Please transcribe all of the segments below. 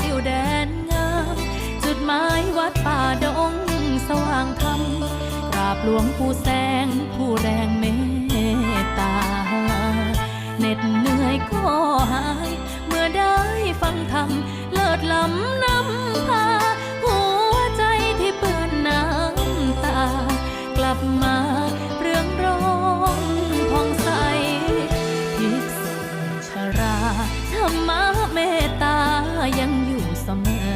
ติวแดนงาม จุดหมายวัดป่าดงสว่างธรรมกราบหลวงปู่แสงผู้แรงเมตตาเหน็ดเหนื่อยก็หาย เมื่อได้ฟังธรรมเลิศล้ำนำพาหัวใจที่เปื้อนน้ำตา กลับมาเรื่องร้องผ่องใสภิกษุชราธรรมะเมตตา ยังอยู่เสมอ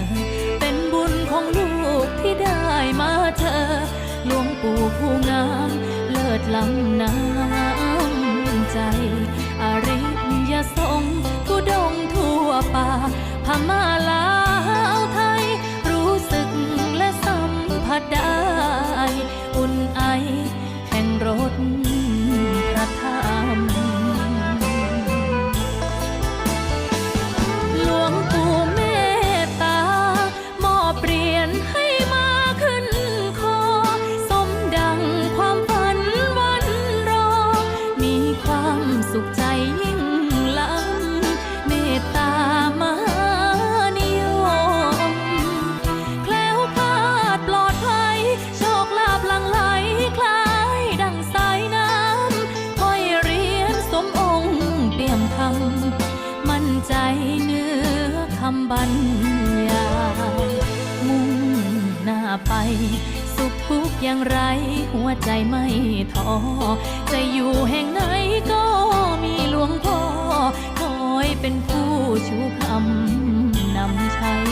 เป็นบุญของลูกที่ได้มาเจอหลวงปู่ผู้งามเลิศล้ำน้ำใจ อริยสงฆ์ทุดงทั่วป่าพม่าำบรรยายมุ่งหน้าไป สุขทุกอย่างไร หัวใจไม่ท้อจะอยู่แห่งไหนก็มีหลวงพ่อคอยเป็นผู้ชูคำนำชัย